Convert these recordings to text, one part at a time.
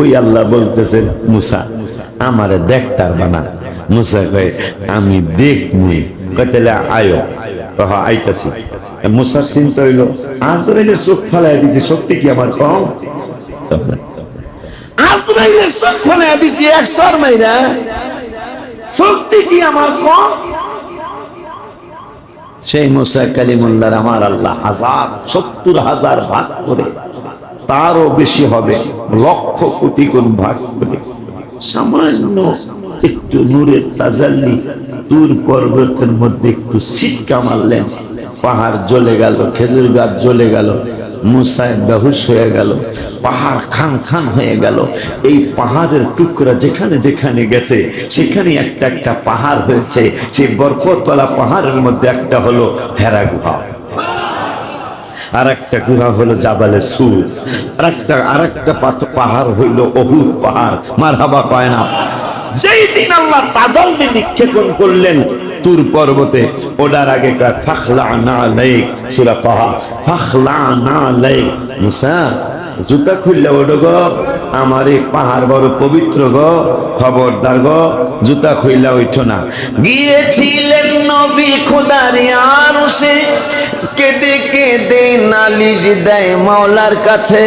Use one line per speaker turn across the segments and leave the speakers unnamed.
ওই আল্লাহ বলতেছেন, মুসা, আমারে দেখতার বানা। মুসা কয়, আমি দেখমুই কয়, তাহলে আয়ো। কহ আইতাছি। মুসার চিন্তা আজরাইলের চোখ দিছে শক্তি কি আমার কম? আজরাইলের চোখ দিছি একশোর মাইরা। শক্তি কি আমার কম? সেই মুসা কালিমুল্লার আমার আল্লাহ হাজার, সত্তর হাজার ভাগ করে তারও বেশি হবে লক্ষ কোটি গুণ ভাগ করে। সামান্য একটু নূরের তাজাল্লি দূর পর্বতের মধ্যে একটু সিটকা মারলেন। পাহাড় জ্বলে গেল, খেজুর গাছ জ্বলে গেল মুসায় বেহুশ হয়ে গেল, পাহাড় খান খান হয়ে গেল। এই পাহাড়ের টুকরা যেখানে যেখানে গেছে, সেখানে একটা একটা পাহাড় হয়েছে। সেই বরকতওয়ালা পাহাড়ের মধ্যে একটা হলো হেরা গুহা। আর একটা গুহা হলো জাবালে সুর। আর একটা আর একটা পাহাড় হইল অহুদ পাহাড়। মার হাবা পায় না যেই দিন আল্লাহ তাজালকে নিক্ষেপণ করলেন, তুর পর্বতে ওটার আগে ফাখলা না লাইক সুরা পাহা ফাখলা না লাইক মুসা, জুতা খুললে ওডো গো। আমার এই পাহাড় বড় পবিত্র গো। খবরদার গো, জুতা খুইলা ওইঠো না। গিয়েছিলেন নবী খোদারি আর সে কেঁদে কেঁদে নালিশ দেয় মাওলার কাছে?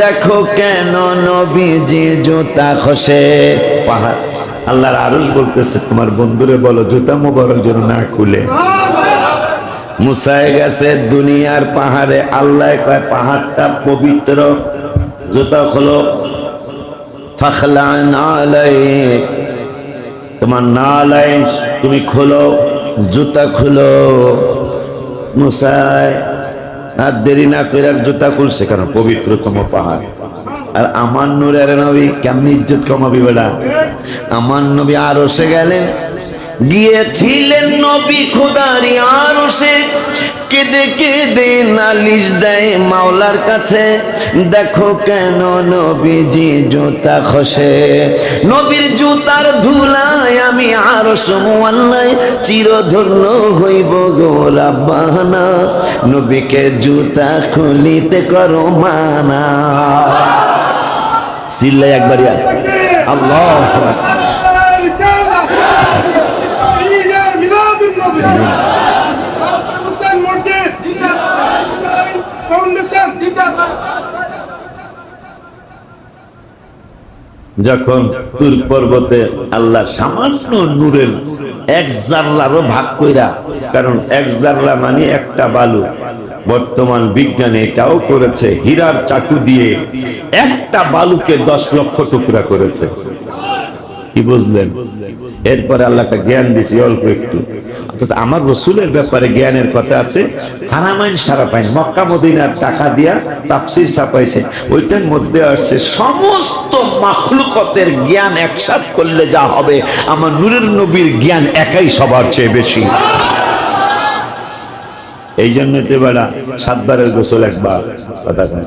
দেখো কেন নবীজি জুতা খসে। পাহাড়, আল্লাহর আরশ বলতেছে, তোমার বন্ধুরে বলো, জুতা মোবারক যেন না খুলে। মুসায় গেছে দুনিয়ার পাহাড়ে, আল্লাহ কয়, পাহাড়টা পবিত্র, জুতা খোলো। ফাখলা নালাই তোমার নালাই তুমি খোলো, জুতা খুলো। মুসায় আর দেরি না করে জুতা খুলছে কেন? পবিত্রতম পাহাড়। আর আমার নূরের নবী কেমনি ইজ্জত কমাবি বেড়া আমার নবী আরও সে গেলেন গিয়েছিলেন নবী খুদারি আরও সে কেঁদে কেঁদে নালিশ দেয় মাওলার কাছে। দেখো কেন নবীজি জুতা খসে। নবীর জুতার ধুলায় আমি আরও সমন্বয় চিরধন্য হইব গো রাব্বানা। নবীকে জুতা খুলিতে করো মানা। সিল্লাই একবারই আছে আল্লাহ যখন তুর পর্বতে আল্লাহ সামান্য নূরের এক জারলারও ভাগ কইরা, কারণ এক জারলা মানে একটা বালু। বর্তমান বিজ্ঞানে এটাও করেছে, হীরার চাকু দিয়ে একটা বালুকে দশ লক্ষ টুকরা করেছে। কি বুঝলেন? এরপরে আল্লাহকে জ্ঞান দিছি অল্প একটু। অথচ আমার রসুলের ব্যাপারে জ্ঞানের কথা আছে। হারামাইন সারা পাইন। মক্কা, মদিনার টাকা দিয়া তাফসির ছাপাইছে। ওইটার মধ্যে আসছে সমস্ত মাখলুকতের জ্ঞান একসাথ করলে যা হবে। আমার নূরের নবীর জ্ঞান একাই সবার চেয়ে বেশি। এই জন্য তো বেড়া সাতবারের গোসল একবার। কথা কয়।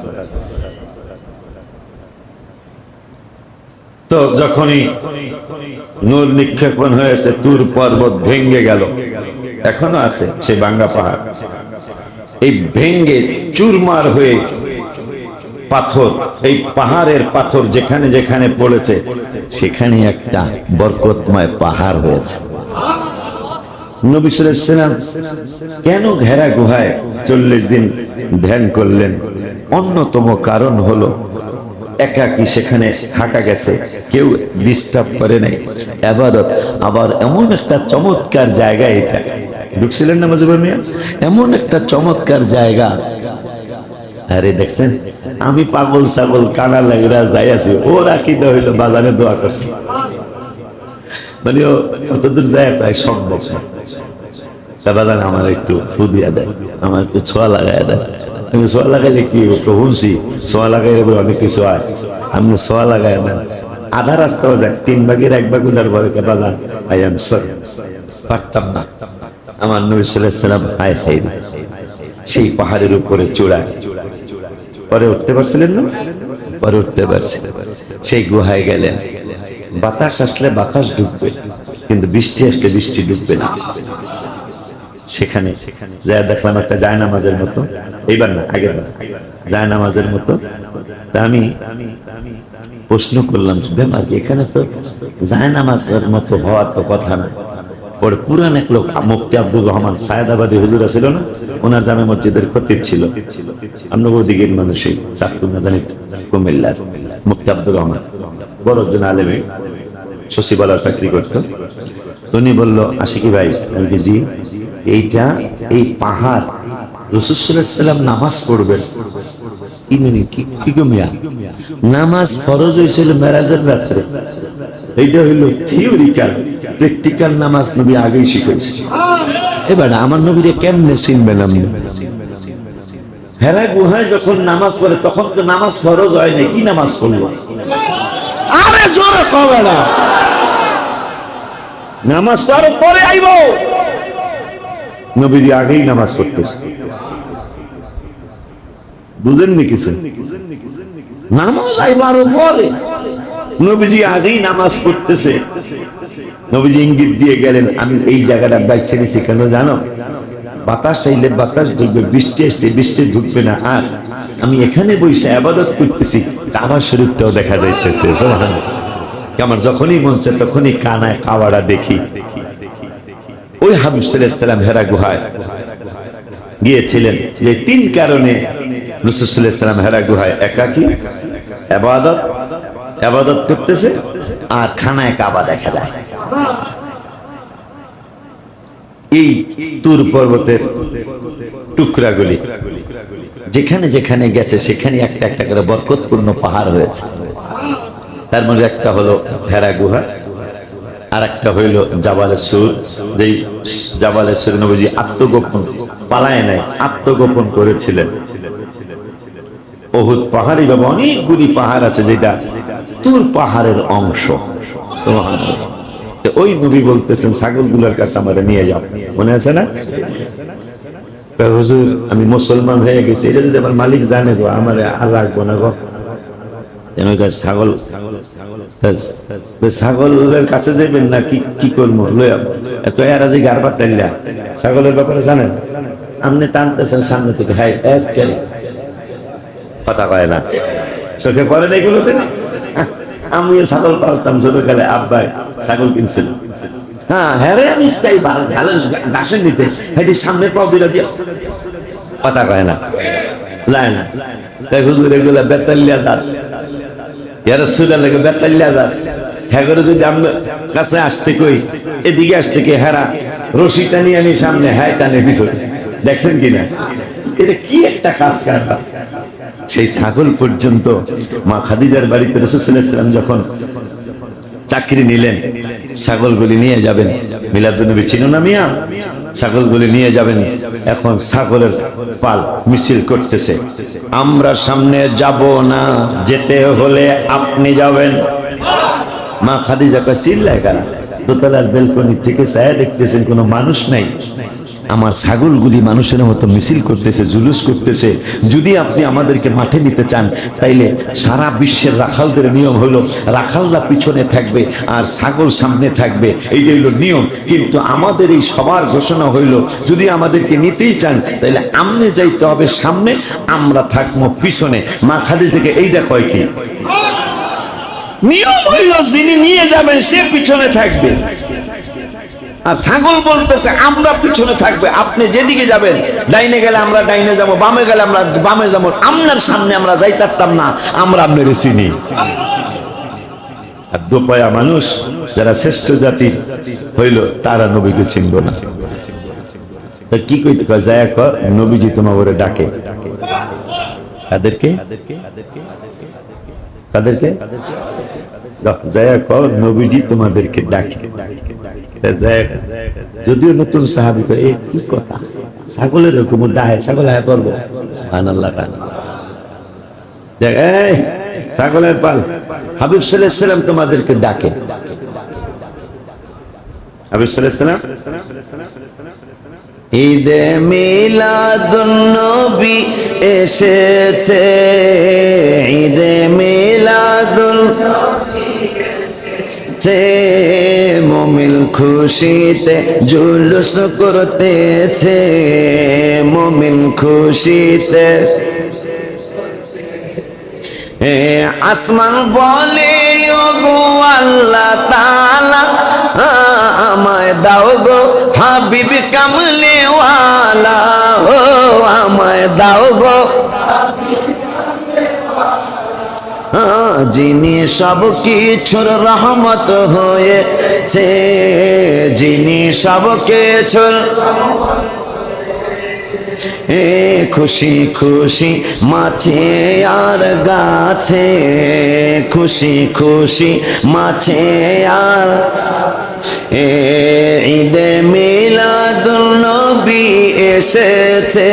তো যখনই নূর নিক্ষেপণ হয়েছে, তুর পর্বত ভেঙ্গে গেল। এখনও আছে সেই বাঙ্গা পাহাড়। এই ভেঙ্গে চুরমার হয়ে পাথর, এই পাহাড়ের পাথর যেখানে যেখানে পড়েছে সেখানে একটা বরকতময় পাহাড় হয়েছে। কেন ঘেরা গুহায় চল্লিশ দিন ধ্যান করলেন? অন্যতম কারণ হলো একাকি সেখানে থাকা গেছে? কেউ ডিস্টার্ব করে নাই। আবাদত। আবার এমন একটা চমৎকার জায়গা এটা। ঢুকছিলেন না মজিবুর মিয়া? এমন একটা চমৎকার জায়গা। আরে দেখছেন, আমি পাগল ছাগল কানা লাগরা যাই আছি। ওরা কি হইল বাজারে দোয়া করছে। মানে অতদূর যায় প্রায় সম্ভব না। তা বাজান আমার একটু ফু দিয়া দেয় আমার একটু ছোঁয়া লাগাই দেয় আমি ছোঁয়া লাগাইলে কি শুনছি। ছোঁয়া লাগাইলে অনেক কিছু হয়। আপনি ছোঁয়া লাগাই দেন আধা রাস্তাও যায় তিন ভাগের এক ভাগ উনার বলে বাজান আই এম সরি। পারতাম না। আমার নবী সাল্লাম আয় খাই সেই পাহাড়ের উপরে চূড়ায়। পরে উঠতে পারছিলেন না? পরে উঠতে পারছি। সেই গুহায় গেলেন। বাতাস আসলে বাতাস ঢুকবে কিন্তু বৃষ্টি আসলে বৃষ্টি ঢুকবে না। সেখানে যা দেখলাম একটা জায়নামাজের মতো। এইবার না, আগের বার। জায়নামাজের মতো। আমি প্রশ্ন করলাম, ব্যাপার? এখানে তো যায় নামাজের মতো হওয়ার তো কথা না। পরে পুরান এক লোক, মুফতি আব্দুর রহমান, সায়দাবাদী হুজুরা ছিল না? ওনার জামে মসজিদের খতিব ছিল। আমরা মানুষই চাকু না জানি কুমিল্লার মুফতি আব্দুর রহমান। বড় একজন আলেমে সচিবালয় চাকরি করতো। উনি বলল, আশিকি ভাই, আমি জি এইটা এই পাহাড়। রসুসাল্লাম নামাজ পড়বেন? নামাজ ফরজ হয়েছিল মেরাজের রাত্রে। এইটা হইল থিওরিক্যাল প্র্যাকটিক্যাল নামাজ নবী আগেই শিখেছে। এবার আমার নবীরে কেমনে চিনবেন আপনি? হেরা গুহায় যখন নামাজ পড়ে, তখন তো নামাজ ফরজ হয় না কি নামাজ পড়ল? আরে জোরে কবে না নামাজ তো আরও পরে আইব। নবীজি আগেই নামাজ পড়তেছে। বুঝেননি কিছু? নামাজ আইব আরও পরে নবীজি আগেই নামাজ পড়তেছে। নবীজি ইঙ্গিত দিয়ে গেলেন, আমি এই জায়গাটা বাইছে নিছি কেন জানো? বাতাস চাইলে বাতাস ঢুকবে, বৃষ্টি আসলে বৃষ্টি ঢুকবে না। আর আমি এখানে বসে আবাদত করতেছি আমার শরীরটাও দেখা যাইতেছে। আমার যখনই মন চায় তখনই কানায় কাওয়াড়া দেখি। ওই হাবিব সাল্লাম হেরা গুহায় গিয়েছিলেন যে তিন কারণে রসুসাল্লাম হেরা গুহায় একাকি আবাদত আবাদত করতেছে আর খানায় কাবা দেখা যায়। এই তুর পর্বতের টুকরাগুলি যেখানে যেখানে গেছে সেখানে একটা একটা করে বরকতপূর্ণ পাহাড় হয়েছে। তার মধ্যে একটা হলো ভেড়া গুহা আর একটা হইল জাবালে সুর, যেই জাবালে সুর নবীজি আত্মগোপন পালায় নাই, আত্মগোপন করেছিলেন। বহুত পাহাড়ি বাবা, অনেকগুলি পাহাড় আছে যেটা তুর পাহাড়ের অংশ। ওই নবী বলতেছেন, ছাগলগুলোর কাছে আমরা নিয়ে যাও। মনে আছে না? হুজুর, আমি মুসলমান হয়ে গেছি, এটা যদি আমার মালিক জানে গো, আমার আর রাখব না গো। ছাগল ছাগলের কাছে যাবেন না, কি কি করব? এরা যে গার পাতাইলা ছাগলের ব্যাপারে জানেন? আপনি টানতেছেন সামনে থেকে হ্যাঁ একটাই কথা কয় না। চোখে পড়ে না এগুলোতে? আমি ছাগল পালতাম ছোটকালে আব্বাই ছাগল কিনছিল। হ্যাঁ হ্যাঁ আমি চাই ভালো ঘাসের নিতে। হেঁটে সামনে দুইটা দিয়ে। কথা কয় না। যায় না। তাই হুজুর এগুলা বেতাল্লিয়া যাত হ্যাঁ এদিকে আসতে হেরা রশি টানি আমি সামনে হ্যাঁ টানে দেখছেন এটা কি একটা কাজ সেই ছাগল পর্যন্ত মা খাদিজার বাড়িতে রসুলাম যখন চাকরি নিলেন, ছাগলগুলি নিয়ে যাবেন। মিলাদুলনবী চিনো না মিয়া? ছাগলগুলি নিয়ে যাবেন। এখন ছাগলের পাল মিছিল করতেছে। আমরা সামনে যাব না, যেতে হলে আপনি যাবেন। মা খাদিজা কারা দোতলার বেলকনি থেকে ছায়া দেখতেছেন, কোনো মানুষ নাই। আমার ছাগলগুলি মানুষের মতো মিছিল করতেছে, জুলুস করতেছে। যদি আপনি আমাদেরকে মাঠে নিতে চান, তাইলে সারা বিশ্বের রাখালদের নিয়ম হলো, রাখালরা পিছনে থাকবে আর ছাগল সামনে থাকবে। এইটা হইল নিয়ম। কিন্তু আমাদের এই সবার ঘোষণা হইল, যদি আমাদেরকে নিতেই চান, তাইলে আমনে যাইতে হবে সামনে, আমরা থাকব পিছনে। মা খাদি থেকে এইটা কয় কি? নিয়ম হইল, যিনি নিয়ে যাবেন, সে পিছনে থাকবে। আর ছাগল বলতেছে, আমরা পিছনে থাকবে, আপনি যেদিকে যাবেন, ডাইনে গেলে আমরা ডাইনে যাব, বামে গেলে আমরা বামে যাব, আপনার সামনে আমরা যাই যাইতাম না, আমরা আপনার চিনি। আর দোপায়া মানুষ, যারা শ্রেষ্ঠ জাতির হইল, তারা নবীকে চিনব না। কি কইতে কয়, যায় নবীজি তোমার ডাকে। কাদেরকে যায়া কর নবীজি তোমাদেরকে ডাকে। যদিও নতুন সাহাবি করে কি কথা? ছাগলের রকম ডাহে ছাগল হ্যাঁ করব আনাল্লাহ ছাগলের পাল, হাবিব সাল্লাম তোমাদেরকে ডাকে। হাবিব সাল্লাম ঈদে মিলাদুন্নবী এসেছে। ঈদে মিলাদুন যে মমিন খুশিতে জুলুস করতেছে। মমিন খুশিতে আসমান বলে ও গো আল্লাহ তাআলা আমায় দাও গো হাবিব কামলে ওয়ালা ও আমায় দাও গো। যিনি সব কিছুর রহমত হয়েছে, যিনি সব কিছুর এ খুশি খুশি মাছে আর গাছে, খুশি খুশি মাছে আর এ ঈদে মিলাদুল নবী এসেছে,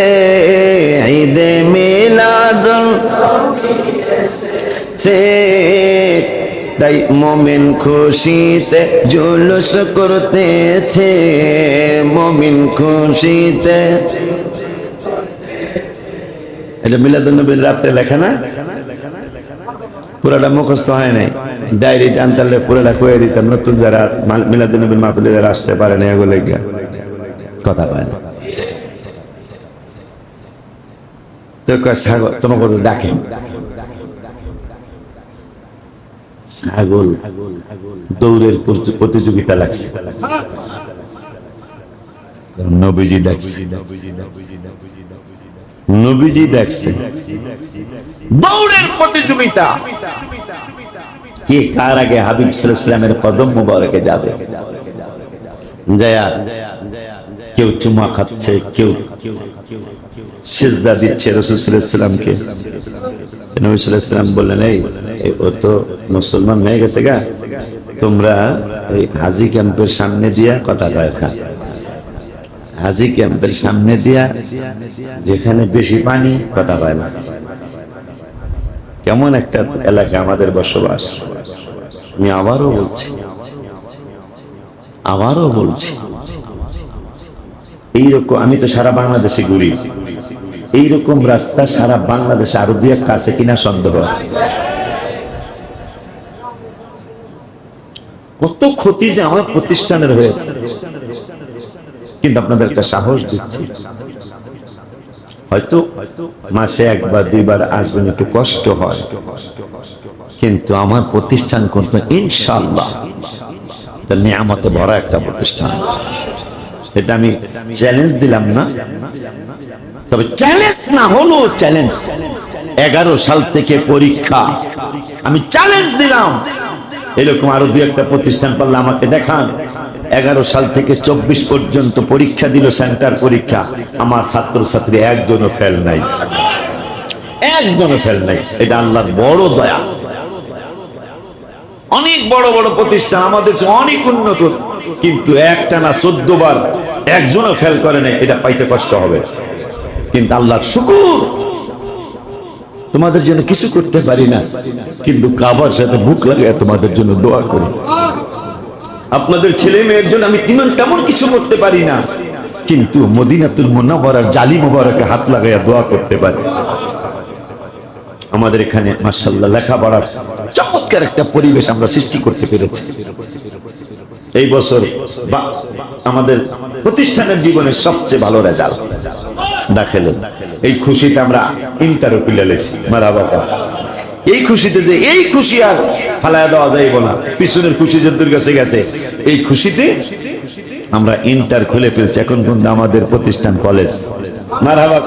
ঈদে মিলাদুল ছে তাই মমিন খুশিতে জুলুস করতেছে, মমিন খুশিতে এটা মিলাদুন্নবীর রাত্রে লেখা না? পুরাটা মুখস্থ হয় নাই। ডায়েরি টানতালে পুরাটা কয়ে দিতাম, নতুন যারা মিলাদুন্নবীর মাহফিলে যারা আসতে পারে না এগুলো কথা না। কয়, ছাগল, তোমাকে ডাকে। ছাগল দৌড়ের প্রতিযোগিতা লাগছে। নবীজি ডাকছে। নবীজি ডাকছে দৌড়ের প্রতিযোগিতা। কে কার আগে হাবিব সাল্লামের কদম মুবারকে যাবে? জয়া কেউ চুমা খাচ্ছে, কেউ সেজদা দিচ্ছে রসুলামকে নবীলাম বললেন, এই ও তো মুসলমান হয়ে গেছে গা। তোমরা এই হাজি ক্যাম্পের সামনে দিয়া কথা কয় হাজি ক্যাম্পের সামনে দিয়া যেখানে বেশি পানি, কথা কয় না। কেমন একটা এলাকা আমাদের বসবাস। আমি আবারও বলছি আবারও বলছি, এইরকম আমি তো সারা বাংলাদেশে ঘুরি। এইরকম রাস্তা সারা বাংলাদেশে আরও দুই একটা আছে কিনা সন্দেহ আছে। কত ক্ষতি যে আমার প্রতিষ্ঠানের হয়েছে। কিন্তু আপনাদের একটা সাহস দিচ্ছি। হয়তো মাসে একবার, দুইবার আসবেন, একটু কষ্ট হয়। কিন্তু আমার প্রতিষ্ঠান করতে ইনশাল্লাহ নিয়ামতে ভরা একটা প্রতিষ্ঠান। এটা আমি চ্যালেঞ্জ দিলাম না। তবে চ্যালেঞ্জ না হলো চ্যালেঞ্জ এগারো সাল থেকে পরীক্ষা। আমি চ্যালেঞ্জ দিলাম। এরকম আরও দু একটা প্রতিষ্ঠান পারলে আমাকে দেখান। এগারো সাল থেকে চব্বিশ পর্যন্ত পরীক্ষা দিল সেন্টার পরীক্ষা। আমার ছাত্রছাত্রী একজনও ফেল নাই। একজনও ফেল নাই। এটা আল্লাহর বড় দয়া। অনেক বড় বড় প্রতিষ্ঠান আমাদের অনেক উন্নত, কিন্তু একটা না চোদ্দ বার একজনও ফেল করে নাই, এটা পাইতে কষ্ট হবে। কিন্তু আল্লাহর শুকুর। তোমাদের জন্য কিছু করতে পারি না, কিন্তু কাবার সাথে বুক লাগায় তোমাদের জন্য দোয়া করি। আপনাদের ছেলে মেয়ের জন্য আমি তেমন তেমন কিছু করতে পারি না। কিন্তু মদিনাতুল মোনাবরার জালি মোবারকে হাত লাগাইয়া দোয়া করতে পারি। আমাদের এখানে মার্শাল্লাহ লেখাপড়ার চমৎকার একটা পরিবেশ আমরা সৃষ্টি করতে পেরেছি। এই বছর আমাদের প্রতিষ্ঠানের জীবনের সবচেয়ে ভালো রেজাল্ট। দাখেলে এই খুশিতে আমরা ইন্টারও পিলালেছি মারা বাবা এই খুশিতে যে এই খুশি আর ফালায় দেওয়া যাইব না, পিছনের খুশি যদ্দুর কাছে গেছে, এই খুশিতে আমরা ইন্টার খুলে ফেলছি। এখন কিন্তু আমাদের প্রতিষ্ঠান কলেজ মারা বাবা